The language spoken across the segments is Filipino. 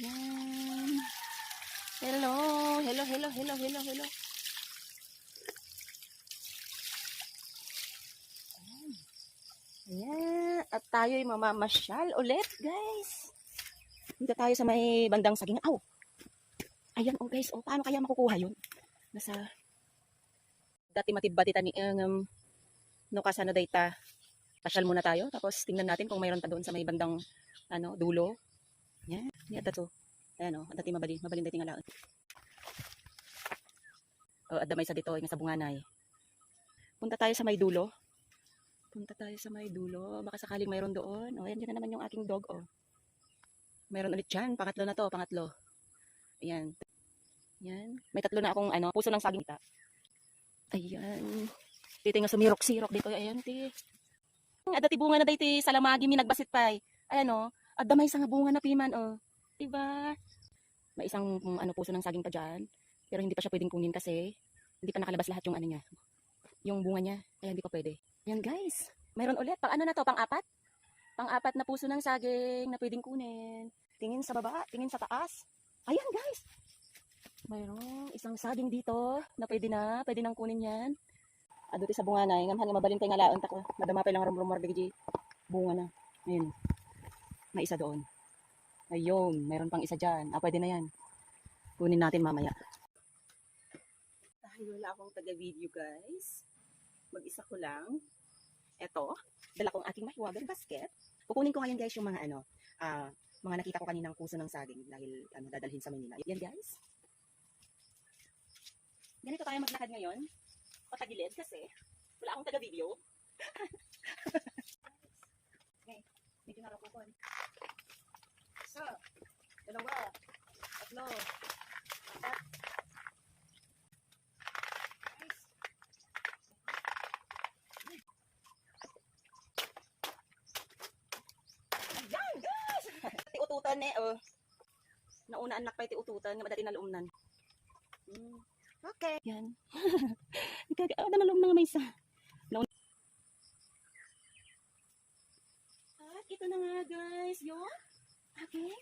Yan. Hello, hello, hello, hello, hello, hello. Ayan. Ayan. At tayo'y mamamasyal ulit, guys. Dito tayo sa may bandang saging. Aw! Ayan, oh guys. Oh, paano kaya makukuha yun? Nasa dati matibati tani um, no kasano data pasyal muna tayo tapos tingnan natin kung mayroon pa doon sa may bandang ano dulo yan. Ni adda to ayan oh. Dati mabali mabalin dati nga laon oh adda may sa dito nga sa bunganay. Punta tayo sa may dulo. Punta tayo sa may dulo. Baka sakaling mayroon doon. Oh ayan dyan na naman yung aking dog oh. Mayroon ulit dyan. Pangatlo na to pangatlo. Ayan. Yan may tatlo na akong ano puso ng saging. Ayan. Dito nga sumirok-sirok dito. Ayan, ti. Ada ti bunga na dahi salamagi mi nagbasit pay. Ayan o. Adda may isang bunga na piman o. Diba? May isang mm, ano puso ng saging pa dyan. Pero hindi pa siya pwedeng kunin kasi hindi pa nakalabas lahat yung ano niya. Yung bunga niya. Kaya hindi pa pwede. Ayan guys. Mayroon ulit. Pang ano na to? Pang apat? Pang apat na puso ng saging na pwedeng kunin. Tingin sa baba. Tingin sa taas. Ayan guys. Mayroong isang saging dito na pwede na, pwede nang kunin yan. Ado ti sa bunga na, ngam hanggang mabalintay nga laon tako. Madama pa lang rumrumor bunga na. Isa doon. Ayun, mayroon pang isa diyan. Ah, pwede na yan. Kunin natin mamaya. Dahil wala akong taga-video, guys. Mag-isa ko lang. Eto, dala kong aking mahiwagang basket. Kukunin ko ngayon, guys, yung mga ano, ah, mga nakita ko kaninang puso ng saging dahil ano, dadalhin sa Manila. Yan, guys. Ganito tayo maglakad ngayon. Patagilid kasi wala akong taga-video. medyo narakukon. Isa, dalawa, tatlo, apat. Guys. Ayan, guys! Ti-ututan eh, oh. Nauna anak pa ti-ututan, nga madali na luumnan. Mm. Okay. Yan. Oh, namalong na nga may isa. Naun- At ito na nga guys, yun. Okay.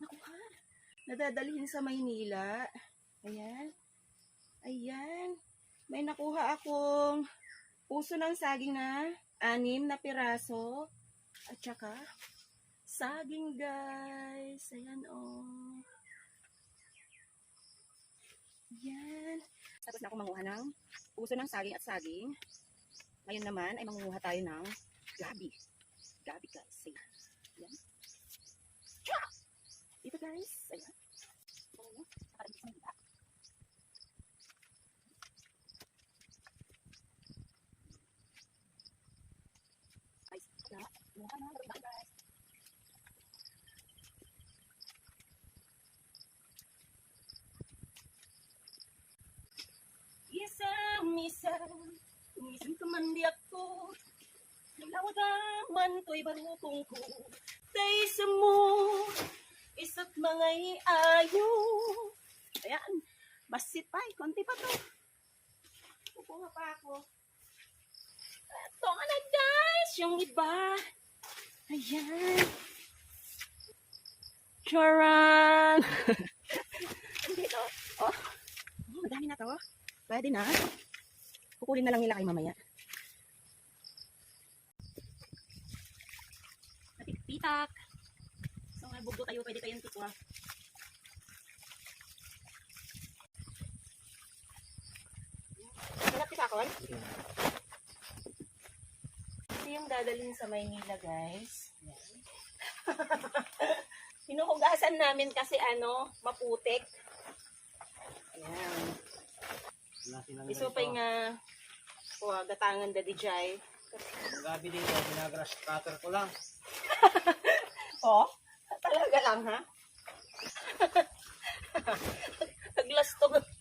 Nakuha. Nadadalhin sa Maynila. Ayan. Ayan. May nakuha akong puso ng saging na anim na piraso. At saka, saging guys. Ayan oh. Yan. Tapos na ako manguha ng puso ng saging at saging. Ngayon naman ay manguha tayo ng gabi. Gabi guys. Ayan. Yan. Tsa! Dito guys. Ayan. Oo. Nakarating sa Manila. Nalawadaman to'y barukong ko, Tay sa mo, isa't mga iayo. Ayan, basit pa, konti pa to. Kukuha pa ako. Ito nga na guys, yung iba. Ayan. Charan! Dito. Oh, oh, madami na to. Pwede na. Kukunin na lang nila kay mamaya. Pitak. So, may bugdo tayo. Pwede tayong tutwa. Sarap pitakon? Ito yung dadalhin sa Maynila, guys. Hinuhugasan namin kasi ano, maputik. Ayan. Isupay nga kuha gatangan da dijay. Ang gabi dito, ginagrass cutter ko lang. oh, talaga lang ha? Naglastog.